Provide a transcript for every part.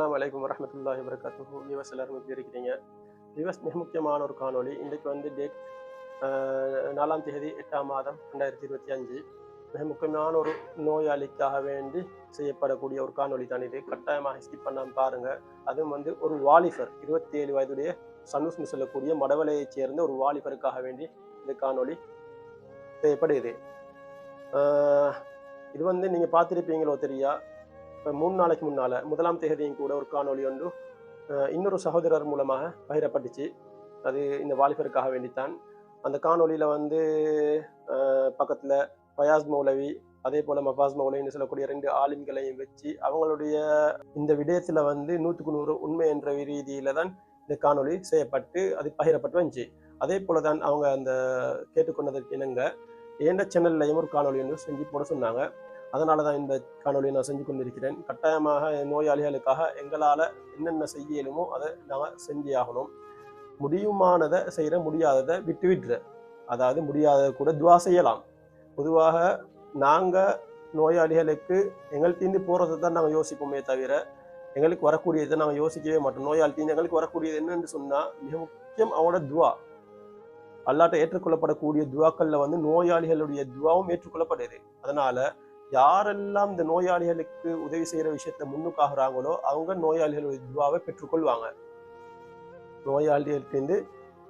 அஸ்லாம் வலைக்கம் வரஹ்மத்துல்லாஹி வரகாத்து விவஸ் எல்லாரும் எப்படி இருக்கிறீங்க? விவஸ் மிக முக்கியமான ஒரு காணொலி இன்றைக்கு வந்து டேட் நாலாம் தேதி எட்டாம் மாதம் ரெண்டாயிரத்தி இருபத்தி அஞ்சு. மிக முக்கியமான ஒரு நோயாளிக்காக வேண்டி செய்யப்படக்கூடிய ஒரு காணொலி தான் இது. கட்டாயமாக ஸ்கிப் பண்ணாமல் பாருங்கள் அதுவும் வந்து ஒரு வாலிபர் இருபத்தி ஏழு வயதுடைய சனுஸ்னு சொல்லக்கூடிய மடவலையைச் சேர்ந்த ஒரு வாலிபருக்காக வேண்டி இந்த காணொலி செய்யப்படுது இது வந்து நீங்கள் பார்த்துருப்பீங்களோ தெரியா? இப்போ மூணு நாளைக்கு முன்னால் முதலாம் தேதியும் கூட ஒரு காணொலி ஒன்று இன்னொரு சகோதரர் மூலமாக பகிரப்பட்டுச்சு. அது இந்த வாலிபருக்காக வேண்டித்தான். அந்த காணொலியில் வந்து பக்கத்தில் ஃபயாஸ் மௌலவி அதே போல் மஃபாஸ் மௌலவின்னு சொல்லக்கூடிய ரெண்டு ஆலிம்களையும் வச்சு அவங்களுடைய இந்த விடயத்தில் வந்து நூற்றுக்கு நூறு உண்மை என்ற ரீதியில் தான் இந்த காணொலி செய்யப்பட்டு அது பகிரப்பட்டு வந்துச்சு. அதே போல தான் அவங்க அந்த கேட்டுக்கொண்டதற்கு இணங்க ஏண்ட சேனல்லையும் ஒரு காணொலி ஒன்று செஞ்சு போட சொன்னாங்க. அதனால தான் இந்த காணொலியை நான் செஞ்சு கொண்டிருக்கிறேன். கட்டாயமாக நோயாளிகளுக்காக எங்களால் என்னென்ன செய்ய இயலுமோ அதை நாங்கள் செஞ்சே ஆகணும். முடியுமானதை செய்கிற முடியாததை விட்டு விட்டுற அதாவது முடியாததை கூட துவா செய்யலாம். பொதுவாக நாங்கள் நோயாளிகளுக்கு எங்கள்கிட்டேருந்து போகிறத தான் நாங்கள் யோசிப்போமே தவிர எங்களுக்கு வரக்கூடியதை நாங்கள் யோசிக்கவே மாட்டோம். நோயாளிட்டேருந்து எங்களுக்கு வரக்கூடியது என்னன்னு சொன்னால் மிக முக்கியம் அவனோட துவா. அல்லாட்ட ஏற்றுக்கொள்ளப்படக்கூடிய துவாக்களில் வந்து நோயாளிகளுடைய துவாவும் ஏற்றுக்கொள்ளப்படுது. அதனால யாரெல்லாம் இந்த நோயாளிகளுக்கு உதவி செய்யற விஷயத்துல முன்னுக்காகிறாங்களோ அவங்க நோயாளிகளுடைய துவாவை பெற்றுக்கொள்வாங்க. நோயாளிகளுக்கு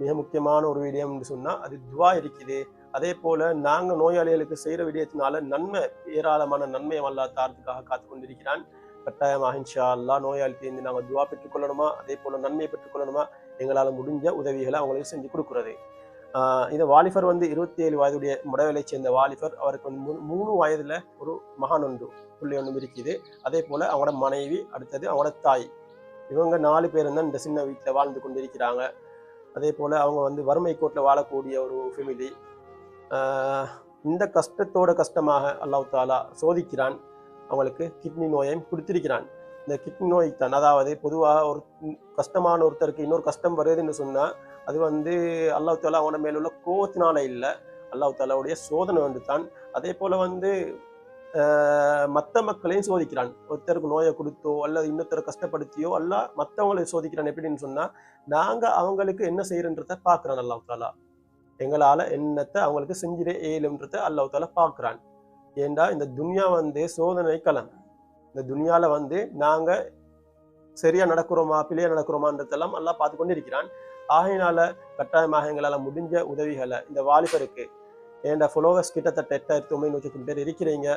மிக முக்கியமான ஒரு விடயம் சொன்னா அது துவா இருக்குது. அதே போல நாங்க நோயாளிகளுக்கு செய்யற விடயத்தினால நன்மை ஏராளமான நன்மையை அல்லா தாரத்துக்காக காத்து கொண்டிருக்கிறான் கட்டாயமாக இன்ஷா அல்லா நோயாளிக்கு நாங்கள் துவா பெற்றுக்கொள்ளணுமா? அதே போல நன்மையை பெற்றுக்கொள்ளணுமா? எங்களால் முடிஞ்ச உதவிகளை அவங்களுக்கு செஞ்சு கொடுக்குறது. இந்த வாலிபர் வந்து இருபத்தி ஏழு வயதுடைய முடவேலை சேர்ந்த வாலிபர் அவருக்கு வந்து மூணு- மூணு வயதுல ஒரு மகான் ஒன்று புள்ளி ஒன்று இருக்குது அதே போல அவங்களோட மனைவி அடுத்தது அவங்களோட தாய். இவங்க நாலு பேரும் தான் இந்த சின்ன வீட்டில் வாழ்ந்து கொண்டிருக்கிறாங்க. அதே போல அவங்க வந்து வறுமை கோட்டில் வாழக்கூடிய ஒரு ஃபெமிலி இந்த கஷ்டத்தோட கஷ்டமாக அல்லாஹ் தாலா சோதிக்கிறான். அவங்களுக்கு கிட்னி நோயையும் கொடுத்திருக்கிறான். இந்த கிட்னி நோய் தான் அதாவது பொதுவாக ஒரு கஷ்டமான ஒருத்தருக்கு இன்னொரு கஷ்டம் வருதுன்னு சொன்னால் அது வந்து அல்லாஹ் தாலா அவன மேல உள்ள கோவத்தினால இல்லை. அல்லாஹ் தாலாவுடைய சோதனை வந்து தான் அதே போல வந்து மற்ற மக்களையும் சோதிக்கிறான். ஒருத்தருக்கு நோயை கொடுத்தோ அல்லது இன்னொருத்தரை கஷ்டப்படுத்தியோ அல்ல மற்றவங்களை சோதிக்கிறான் எப்படின்னு சொன்னா நாங்க அவங்களுக்கு என்ன செய்யறன்றத பார்க்கறான் அல்லாஹ் தாலா எங்களால என்னத்தை அவங்களுக்கு செஞ்சிட ஏழுன்றத அல்லாஹ் தாலா பார்க்கறான் ஏண்டா இந்த துன்யா வந்து சோதனை களம். இந்த துன்யால வந்து நாங்க சரியா நடக்கிறோமா பிழையா நடக்கிறோமான்றதெல்லாம் எல்லாம் பார்த்து கொண்டு இருக்கிறான் ஆகையினால கட்டாயமாக எங்களால் முடிஞ்ச உதவிகளை இந்த வாலிபருக்கு ஏன்டா ஃபாலோவர்ஸ் கிட்டத்தட்ட எட்டாயிரத்தி ஒம்பது லட்சம் பேர் இருக்கிறீங்க.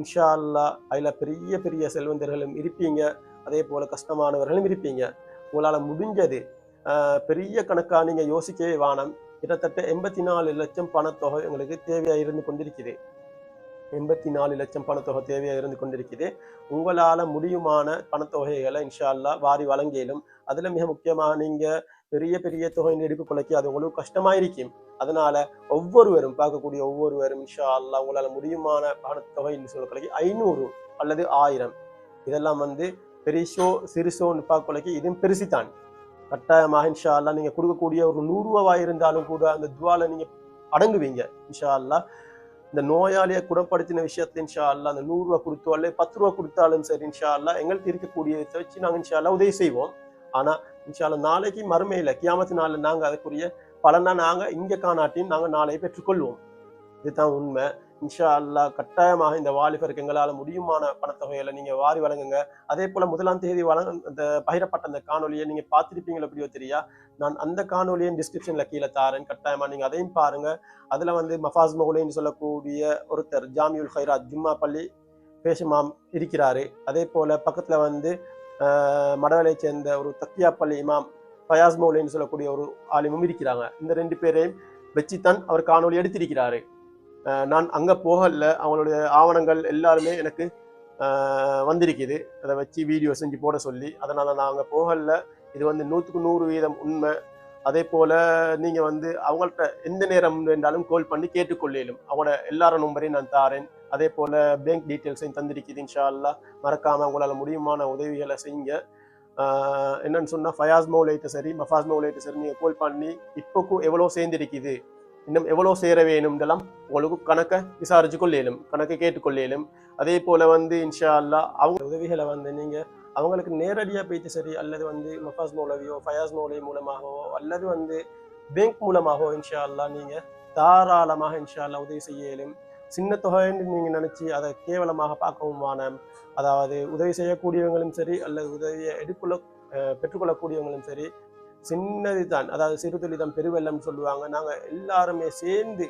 இன்ஷா அல்லா அதில் பெரிய பெரிய செல்வந்தர்களும் இருப்பீங்க. அதே போல் கஷ்டமானவர்களும் இருப்பீங்க. உங்களால் முடிஞ்சது பெரிய கணக்காக நீங்கள் யோசிக்கவே வானம் கிட்டத்தட்ட எண்பத்தி நாலு லட்சம் பணத்தொகை எங்களுக்கு தேவையாக இருந்து கொண்டிருக்குது. எண்பத்தி நாலு லட்சம் பணத்தொகை தேவையாக இருந்து கொண்டிருக்குது. உங்களால் முடியுமான பணத்தொகைகளை இன்ஷா அல்லா வாரி வழங்கியலும் அதில் மிக முக்கியமாக நீங்கள் பெரிய பெரிய தொகையின் எடுப்பு கொலைக்கு அது உங்களுக்கு கஷ்டமா இருக்கும் அதனால ஒவ்வொருவரும் பார்க்கக்கூடிய ஒவ்வொருவரும் இன்ஷா அல்லாஹ் உங்களால முடியுமான பணத்தொகைன்னு சொல்ல கொலைக்கு ஐநூறு அல்லது ஆயிரம். இதெல்லாம் வந்து பெரிசோ சிறுசோ பார்க்க கொலைக்கு இதுவும் பெருசுதான். கட்டாயமாக இன்ஷா அல்லா நீங்க கொடுக்கக்கூடிய ஒரு நூறு ரூபாய் இருந்தாலும் கூட அந்த துவால நீங்க அடங்குவீங்க. இன்ஷா அல்லாஹ் இந்த நோயாளியை குணப்படுத்தின விஷயத்துல இன்ஷா அல்லாஹ் அந்த நூறு ரூபா கொடுத்தோ அல்ல பத்து ரூபா கொடுத்தாலும் சரி இன்ஷா அல்லா எங்களுக்கு இருக்கக்கூடிய வச்சு நாங்கள் இன்ஷா அல்லா உதவி செய்வோம். ஆனா இன்ஷால்ல நாளைக்கு மறுமையில் கியாமத்து நாளில் நாங்கள் அதுக்குரிய பலனா நாங்கள் இங்கே காணாட்டியும் நாங்கள் நாளையை பெற்றுக்கொள்வோம். இதுதான் உண்மை. இன்ஷா அல்லாஹ் கட்டாயமாக இந்த வாலிபருக்கு எங்களால் முடியுமான பணத்தொகையில நீங்க வாரி வழங்குங்க. அதே போல முதலாம் தேதி வழங்க இந்த பகிரப்பட்ட அந்த காணொலியை நீங்க பார்த்துருப்பீங்களோ எப்படியோ தெரியா? நான் அந்த காணொலியின் டிஸ்கிரிப்ஷன்ல கீழே தாரேன். கட்டாயமா நீங்க அதையும் பாருங்க. அதுல வந்து மஃபாஸ் மௌலின்னு சொல்லக்கூடிய ஒருத்தர் ஜாமியுல் ஹைராத் ஜும்மா பள்ளி பேசுமாம் இருக்கிறாரு. அதே போல பக்கத்துல வந்து ஆஹ் சேர்ந்த ஒரு தக்கியாப்பள்ளி இமாம் ஃபயாஸ் மௌலின்னு சொல்லக்கூடிய ஒரு ஆலிமும் இருக்கிறாங்க. இந்த ரெண்டு பேரையும் வச்சுத்தான் அவர் காணொளி எடுத்திருக்கிறாரு. நான் அங்கே போகல. அவங்களுடைய ஆவணங்கள் எல்லாருமே எனக்கு வந்திருக்குது. அதை வச்சு வீடியோ செஞ்சு போட சொல்லி அதனால் நான் அங்கே போகல. இது வந்து நூற்றுக்கு நூறு வீதம் உண்மை. அதே போல் நீங்கள் வந்து அவங்கள்ட்ட எந்த நேரம் வேண்டாலும் கால் பண்ணி கேட்டுக்கொள்ளையிலும் அவங்களோட எல்லார நம்பரையும் நான் தாரேன். அதே போல் பேங்க் டீட்டெயில்ஸையும் தந்திருக்குது இன்ஷா அல்லாஹ் மறக்காமல் உங்களால் முடியுமான உதவிகளை செய்யுங்க. என்னன்னு சொன்னால் ஃபயாஸ் மௌலைட்டு சரி மஃபாஸ் மௌலைட்டு சரி நீங்கள் கோல் பண்ணி இப்போக்கும் எவ்வளோ சேர்ந்திருக்குது இன்னும் எவ்வளோ சேர வேணும்ன்றலாம் உங்களுக்கு கணக்கை விசாரிச்சு கொள்ளையிலும் கணக்கை கேட்டுக்கொள்ளையிலும் அதே போல் வந்து இன்ஷா அல்லாஹ் அவங்க உதவிகளை வந்து நீங்கள் அவங்களுக்கு நேரடியாக போயிட்டு சரி அல்லது வந்து மஃபாஸ் மௌலவியோ ஃபயாஸ் மௌலவி மூலமாகவோ அல்லது வந்து பேங்க் மூலமாகவோ இன்ஷா அல்லாஹ் நீங்கள் தாராளமாக இன்ஷா அல்லா உதவி செய்யலும். சின்ன தொகைன்னு நீங்கள் நினச்சி அதை கேவலமாக பார்க்கவும் அதாவது உதவி செய்யக்கூடியவங்களும் சரி அல்லது உதவியை எடுக்கொள்ள பெற்றுக்கொள்ளக்கூடியவங்களும் சரி சின்னது தான் அதாவது சிறு துளிதம் பெருவெள்ளம்னு சொல்லுவாங்க. நாங்கள் எல்லாருமே சேர்ந்து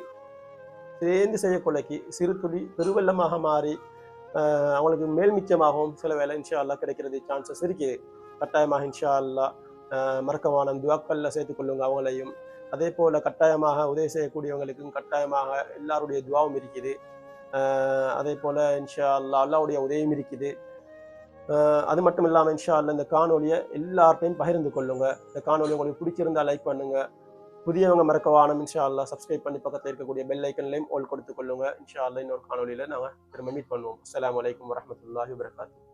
சேர்ந்து செய்யக்கொள்ளைக்கு சிறு துளி பெருவெள்ளமாக மாறி ஆஹ் அவங்களுக்கு மேல் மிச்சமாகவும் சில வேலை இன்ஷா அல்லாஹ் கிடைக்கிறது சான்சஸ் இருக்குது. கட்டாயமாக இன்ஷா அல்லாஹ் மறக்கமான துவாக்கல்ல சேர்த்துக்கொள்ளுங்க அவங்களையும். அதே போல் கட்டாயமாக உதவி செய்யக்கூடியவங்களுக்கும் கட்டாயமாக எல்லாருடைய துவாவும் இருக்குது. அதே போல் இன்ஷா அல்லா அல்லாவுடைய உதவியும் இருக்குது. அது மட்டும் இல்லாமல் இன்ஷா அல்ல இந்த காணொலியை எல்லார்ட்டையும் பகிர்ந்து கொள்ளுங்கள் இந்த காணொலி உங்களுக்கு பிடிச்சிருந்தால் லைக் பண்ணுங்கள் புதியவங்க மறக்க வானம் இன்ஷா அல்லாஹ் சப்ஸ்கிரைப் பண்ணி பக்கத்தில் இருக்கக்கூடிய பெல் ஐக்கன்லையும் ஓல் கொடுத்து கொள்ளுங்க. இன்ஷா அல்லா இன்னொரு காணொலியில் நாங்கள் திரும்ப மீட் பண்ணுவோம். அஸ்ஸலாமு வலைக்கம் வரமத்துல்லாஹி வரகாத்து